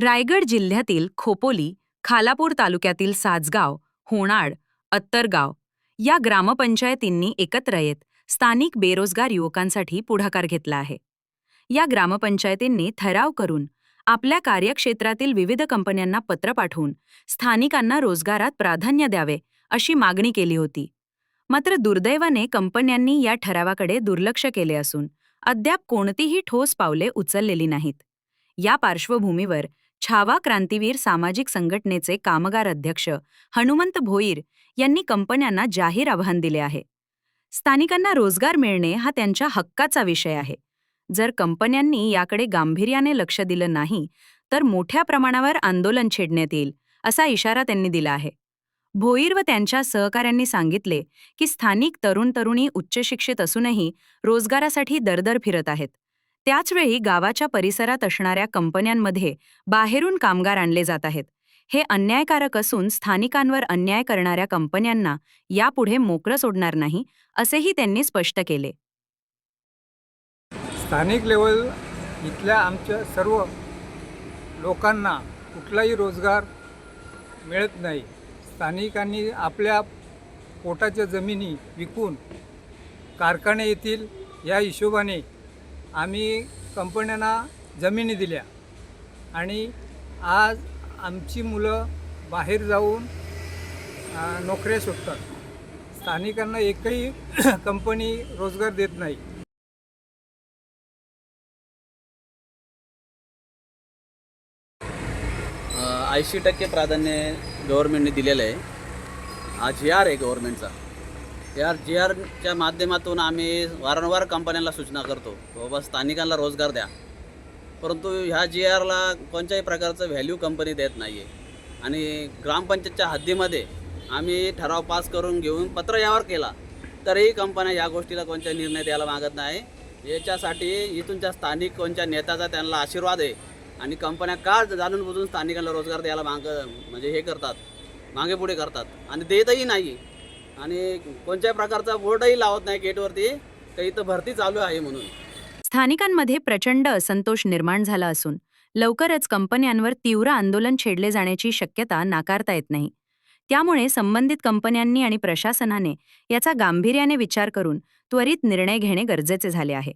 रायगड जिल्ह्यातील खोपोली खालापूर तालुक्यातील साजगाव होणाड अत्तरगाव या ग्रामपंचायतींनी एकत्र येत स्थानिक बेरोजगार युवकांसाठी पुढाकार घेतला आहे. या ग्रामपंचायतींनी ठराव करून आपल्या कार्यक्षेत्रातील विविध कंपन्यांना पत्र पाठवून स्थानिकांना रोजगारात प्राधान्य द्यावे अशी मागणी केली होती. मात्र दुर्दैवाने कंपन्यांनी या ठरावाकडे दुर्लक्ष केले असून अद्याप कोणतीही ठोस पावले उचललेली नाहीत. या पार्श्वभूमीवर छावा क्रांतीवीर सामाजिक संघटनेचे कामगार अध्यक्ष हनुमंत भोईर यांनी कंपन्यांना जाहीर आव्हान दिले आहे. स्थानिकांना रोजगार मिळणे हा त्यांच्या हक्काचा विषय आहे. जर कंपन्यांनी याकडे गांभीर्याने लक्ष दिलं नाही तर मोठ्या प्रमाणावर आंदोलन छेडण्यात येईल असा इशारा त्यांनी दिला आहे. भोईर व त्यांच्या सहकाऱ्यांनी सांगितले की स्थानिक तरुण तरुणी उच्चशिक्षित असूनही रोजगारासाठी दरदर फिरत आहेत. त्याचवेळी गावाच्या परिसरात असणाऱ्या कंपन्यांमध्ये बाहेरून कामगार आणले जात आहेत. हे अन्यायकारक असून स्थानिकांवर अन्याय करणाऱ्या कंपन्यांना यापुढे मोकळं सोडणार नाही असेही त्यांनी स्पष्ट केले. स्थानिक लेवल इथल्या आमच्या सर्व लोकांना कुठलाही रोजगार मिळत नाही. स्थानिकांनी आपल्या पोटाच्या जमिनी विकून कारखाने येतील या हिशोबाने आम्ही कंपन्यांना जमिनी दिल्या. आणि आज आमची मुलं बाहेर जाऊन नोकऱ्या शोधतात. स्थानिकांना एकही कंपनी रोजगार देत नाही. ऐंशी टक्के प्राधान्य गव्हर्नमेंटने दिलेलं आहे. आज जी आर आहे गव्हर्नमेंटचा या जी आरच्या माध्यमातून आम्ही वारंवार कंपन्यांना सूचना करतो हो, बाबा स्थानिकांना रोजगार द्या. परंतु ह्या जी आरला कोणत्याही प्रकारचं व्हॅल्यू कंपनी देत नाही आहे आणि ग्रामपंचायतच्या हद्दीमध्ये आम्ही ठराव पास करून घेऊन पत्र यावर केला तरीही कंपन्या या गोष्टीला कोणत्या निर्णय द्यायला मागत नाही. याच्यासाठी इथूनच्या स्थानिक कोणत्या नेत्याचा त्यांना आशीर्वाद आहे आणि कंपन्या का जाणून बुजून स्थानिकांना रोजगार द्यायला माग म्हणजे हे करतात मागे पुढे करतात. आणि देतही नाही. आणि कोणत्याही प्रकारचा बोर्डही लावत नाही गेटवरती तर इथं भरती चालू आहे म्हणून. स्थानिकांमध्ये प्रचंड असंतोष निर्माण झाला असून लवकरच कंपन्यांवर तीव्र आंदोलन छेडले जाण्याची शक्यता नाकारता येत नाही. त्यामुळे संबंधित कंपन्यांनी आणि प्रशासनाने याचा गांभीर्याने विचार करून त्वरित निर्णय घेणे गरजेचे झाले आहे.